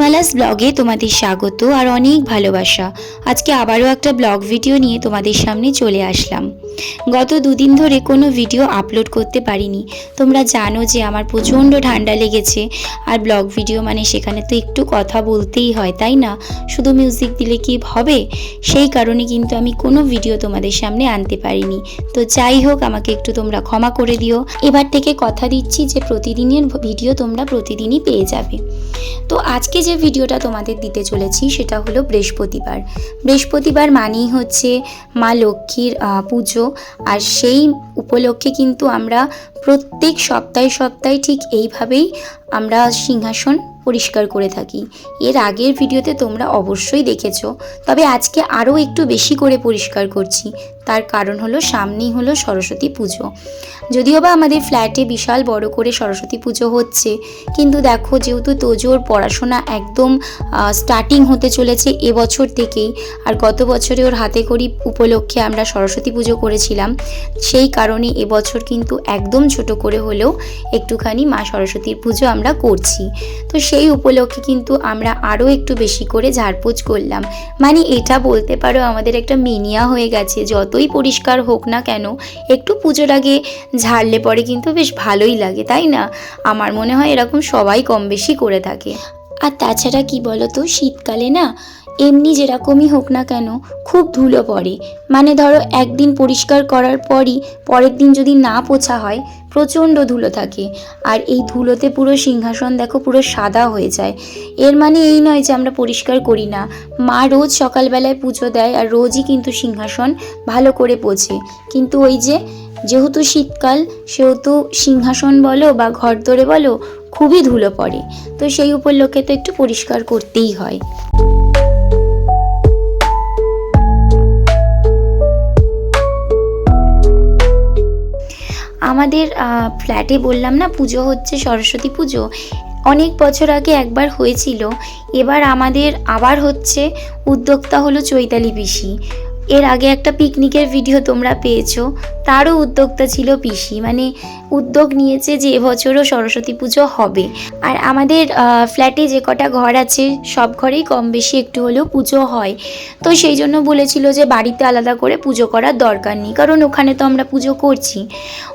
রিয়াস ব্লগে তোমাদের স্বাগত আর অনেক ভালোবাসা। আজকে আবারও একটা ব্লগ ভিডিও নিয়ে তোমাদের সামনে চলে আসলাম। গত দুদিন ধরে কোনো ভিডিও আপলোড করতে পারিনি। তোমরা জানো যে আমার প্রচণ্ড ঠান্ডা লেগেছে। আর ব্লগ ভিডিও মানে সেখানে তো একটু কথা বলতেই হয়, তাই না? শুধু মিউজিক দিলে কি হবে? সেই কারণে কিন্তু আমি কোনো ভিডিও তোমাদের সামনে আনতে পারিনি। তো যাই হোক, আমাকে একটু তোমরা ক্ষমা করে দিও। এবার থেকে কথা দিচ্ছি যে প্রতিদিনের ভিডিও তোমরা প্রতিদিনই পেয়ে যাবে। তো আজকে যে ভিডিওটা তোমাদের দিতে চলেছি, সেটা হলো বৃহস্পতিবার। বৃহস্পতিবার মানেই হচ্ছে মা লক্ষ্মীর পুজো। আর সেই উপলক্ষে কিন্তু আমরা প্রত্যেক সপ্তাহে সপ্তাহে ঠিক এইভাবেই আমরা সিংহাসন পরিষ্কার করে থাকি। এর আগের ভিডিওতে তোমরা অবশ্যই দেখেছ। তবে আজকে আরও একটু বেশি করে পরিষ্কার করছি। তার কারণ হলো সামনেই হলো সরস্বতী পুজো। যদিও বা আমাদের ফ্ল্যাটে বিশাল বড় করে সরস্বতী পুজো হচ্ছে, কিন্তু দেখো যেহেতু তোজোর পড়াশোনা একদম স্টার্টিং হতে চলেছে এবছর থেকেই, আর গত বছরে ওর হাতে করি উপলক্ষে আমরা সরস্বতী পুজো করেছিলাম, সেই কারণে এবছর কিন্তু একদম ছোট করে হলেও একটুখানি মা সরস্বতীর পুজো আমরা করছি। তো সেই উপলক্ষে কিন্তু আমরা আরও একটু বেশি করে ঝাড়পোছ করলাম। মানে এটা বলতে পারো আমাদের একটা মিনিয়া হয়ে গেছে যতই পরিষ্কার হোক না কেন, একটু পুজোর আগে ঝাড়লে পরে কিন্তু বেশ ভালোই লাগে, তাই না? আমার মনে হয় এরকম সবাই কম বেশি করে থাকে। আর তাছাড়া কি বলতো, শীতকালে না এমনি যেরকমই হোক না কেন, খুব ধুলো পড়ে। মানে ধরো, একদিন পরিষ্কার করার পরই পরের দিন যদি না পোছা হয়, প্রচণ্ড ধুলো থাকে। আর এই ধুলোতে পুরো সিংহাসন দেখো, পুরো সাদা হয়ে যায়। এর মানে এই নয় যে আমরা পরিষ্কার করি না। মা রোজ সকালবেলায় পুজো দেয় আর রোজই কিন্তু সিংহাসন ভালো করে পোছে। কিন্তু ওই যে, যেহেতু শীতকাল, সেহেতু সিংহাসন বলো বা ঘর দরে বলো, খুবই ধুলো পড়ে। তো সেই উপলক্ষে তো একটু পরিষ্কার করতেই হয়। আমাদের ফ্ল্যাটে বললাম না, পুজো হচ্ছে সরস্বতী পুজো। অনেক বছর আগে একবার হয়েছিল। এবার আমাদের আবার হচ্ছে, উদ্যোক্তা হলো চৈতালি পিসি। এর আগে একটা পিকনিকের ভিডিও তোমরা পেয়েছ। তারও উদ্যোক্তা ছিল পিসি। মানে উদ্যোগ নিয়েছে যে এবছরও সরস্বতী পুজো হবে। আর আমাদের ফ্ল্যাটে যে কটা ঘর আছে, সব ঘরেই কম বেশি একটু হলেও পুজো হয়। তো সেই জন্য বলেছিল যে বাড়িতে আলাদা করে পুজো করার দরকার নেই, কারণ ওখানে তো আমরা পুজো করছি।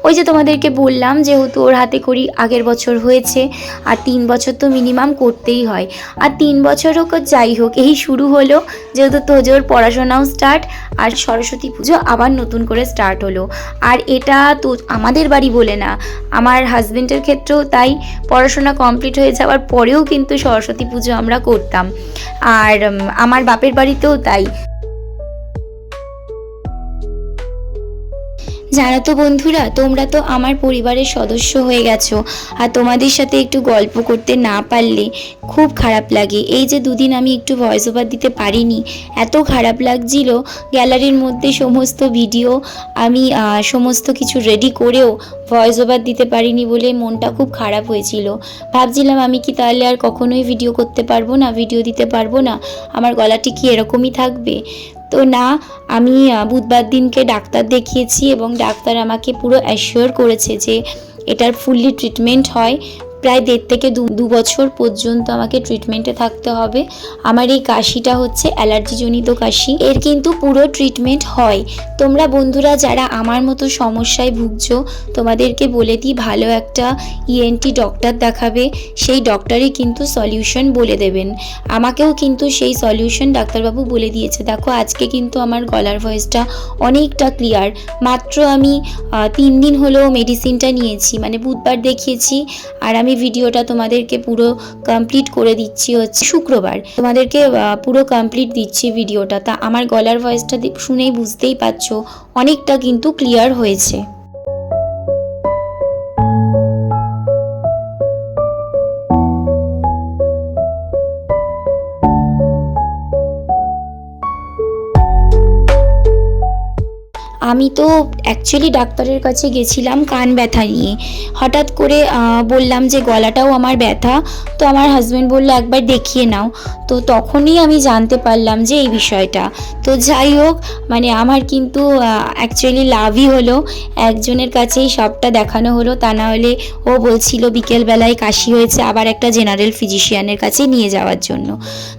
ওই যে তোমাদেরকে বললাম, যেহেতু ওর হাতে করি, আগের বছর হয়েছে, আর তিন বছর তো মিনিমাম করতেই হয়। আর তিন বছর হোক যাই হোক, এই শুরু হলো, যেহেতু তোজোর পড়াশোনাও স্টার্ট আর সরস্বতী পুজো আবার নতুন করে স্টার্ট হলো। আর এটা তো আমাদের বাড়ি বলে না আমার হাজবেন্ডের ক্ষেত্রেও তাই পড়াশোনা কমপ্লিট হয়ে যাওয়ার পরেও কিন্তু সরস্বতী পুজো আমরা করতাম। আর আমার বাপের বাড়িতেও তাই। জানো তো বন্ধুরা, তোমরা তো আমার পরিবারের সদস্য হয়ে গেছো। আর তোমাদের সাথে একটু গল্প করতে না পারলে খুব খারাপ লাগে। এই যে দুদিন আমি একটু ভয়েস ওভার দিতে পারিনি, এত খারাপ লাগছিল। গ্যালারির মধ্যে সমস্ত ভিডিও আমি সমস্ত কিছু রেডি করেও ভয়েস ওভার দিতে পারিনি বলে মনটা খুব খারাপ হয়েছিল। ভাবছিলাম আমি কি তাহলে আর কখনোই ভিডিও করতে পারব না ভিডিও দিতে পারব না। আমার গলাটি কি এরকমই থাকবে? তো না, আমি বুধবার দিনকে ডাক্তার দেখিয়েছি এবং ডাক্তার আমাকে পুরো অ্যাসিওর করেছে যে এটার ফুললি ট্রিটমেন্ট হয়। প্রায় দেড় থেকে দু বছর পর্যন্ত আমাকে ট্রিটমেন্টে থাকতে হবে। আমার এই কাশিটা হচ্ছে অ্যালার্জিজনিত কাশি। এর কিন্তু পুরো ট্রিটমেন্ট হয়। তোমরা বন্ধুরা যারা আমার মতো সমস্যায় ভুগছো, তোমাদেরকে বলে দিই, ভালো একটা ইএনটি ডক্টর দেখাবে। সেই ডক্টরই কিন্তু সলিউশন বলে দেবেন। আমাকেও কিন্তু সেই সলিউশন ডাক্তারবাবু বলে দিয়েছে। দেখো, আজকে কিন্তু আমার গলার ভয়েসটা অনেকটা ক্লিয়ার মাত্র আমি তিন দিন হলো মেডিসিনটা নিয়েছি। মানে বুধবার দেখিয়েছি। আর আমি ভিডিওটা তোমাদেরকে পুরো কমপ্লিট করে দিচ্ছি হচ্ছে শুক্রবার। তোমাদেরকে পুরো কমপ্লিট দিচ্ছি ভিডিওটা। তা আমার গলার ভয়েসটা শুনেই বুঝতেই পারছ, অনেকটা কিন্তু ক্লিয়ার হয়েছে। আমি তো অ্যাকচুয়ালি ডাক্তারের কাছে গেছিলাম কান ব্যথা নিয়ে। হঠাৎ করে বললাম যে গলাটাও আমার ব্যথা, তো আমার হাজব্যান্ড বলল, একবার দেখিয়ে নাও। তো তখনই আমি জানতে পারলাম যে এই বিষয়টা। তো যাই হোক মানে আমার কিন্তু অ্যাকচুয়ালি লাভই হলো। একজনের কাছেই সবটা দেখানো হলো। তা না হলে ও বলছিল বিকেলবেলায় কাশি হয়েছে, আবার একটা জেনারেল ফিজিশিয়ানের কাছে নিয়ে যাওয়ার জন্য।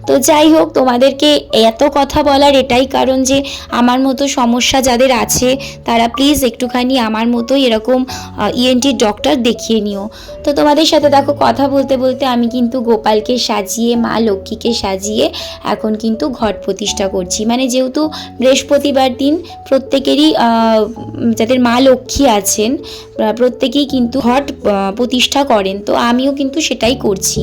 তো যাই হোক, তোমাদেরকে এত কথা বলার এটাই কারণ যে আমার মতো সমস্যা যাদের আছে, তারা প্লিজ একটুখানি আমার মতোই এরকম ইএনটির ডক্টর দেখিয়ে নিও। তো তোমাদের সাথে দেখো, কথা বলতে বলতে আমি কিন্তু গোপালকে সাজিয়ে, মা লক্ষ্মীকে সাজিয়ে এখন কিন্তু ঘট প্রতিষ্ঠা করছি। মানে যেহেতু বৃহস্পতিবার দিন প্রত্যেকেরই যাদের মা লক্ষ্মী আছেন প্রত্যেকেই কিন্তু ঘট প্রতিষ্ঠা করেন। তো আমিও কিন্তু সেটাই করছি।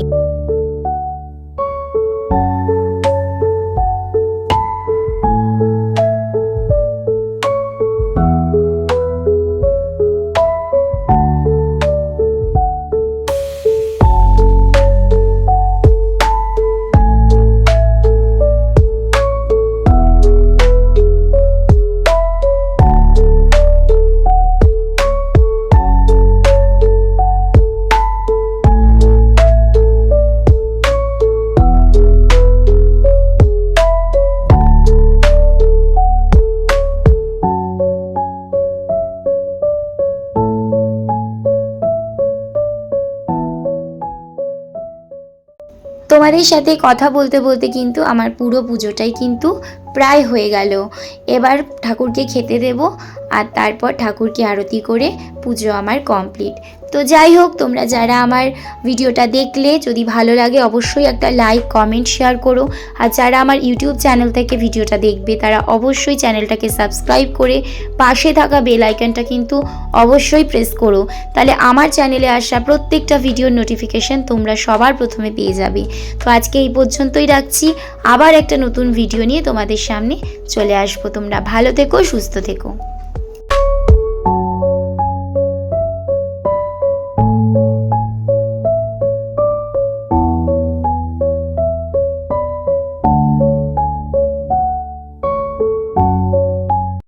তোমাদের সাথে কথা বলতে বলতে কিন্তু আমার পুরো পুজোটাই কিন্তু প্রায় হয়ে গেল। এবার ঠাকুরকে খেতে দেব। আর তারপর ঠাকুরকে আরতি করে পুজো আমার কমপ্লিট তো যাই হোক, তোমরা যারা আমার ভিডিওটা দেখলে, যদি ভালো লাগে অবশ্যই একটা লাইক কমেন্ট শেয়ার করো। আর যারা আমার ইউটিউব চ্যানেল থেকে ভিডিওটা দেখবে, তারা অবশ্যই চ্যানেলটাকে সাবস্ক্রাইব করে পাশে থাকা বেল আইকনটা কিন্তু অবশ্যই প্রেস করো। তাহলে আমার চ্যানেলে আসা প্রত্যেকটা ভিডিওর নোটিফিকেশন তোমরা সবার প্রথমে পেয়ে যাবে। তো আজকে এই পর্যন্তই রাখছি। আবার একটা নতুন ভিডিও নিয়ে তোমাদের সামনে চলে আসব। তোমরা ভালো থেকো, সুস্থ থেকো।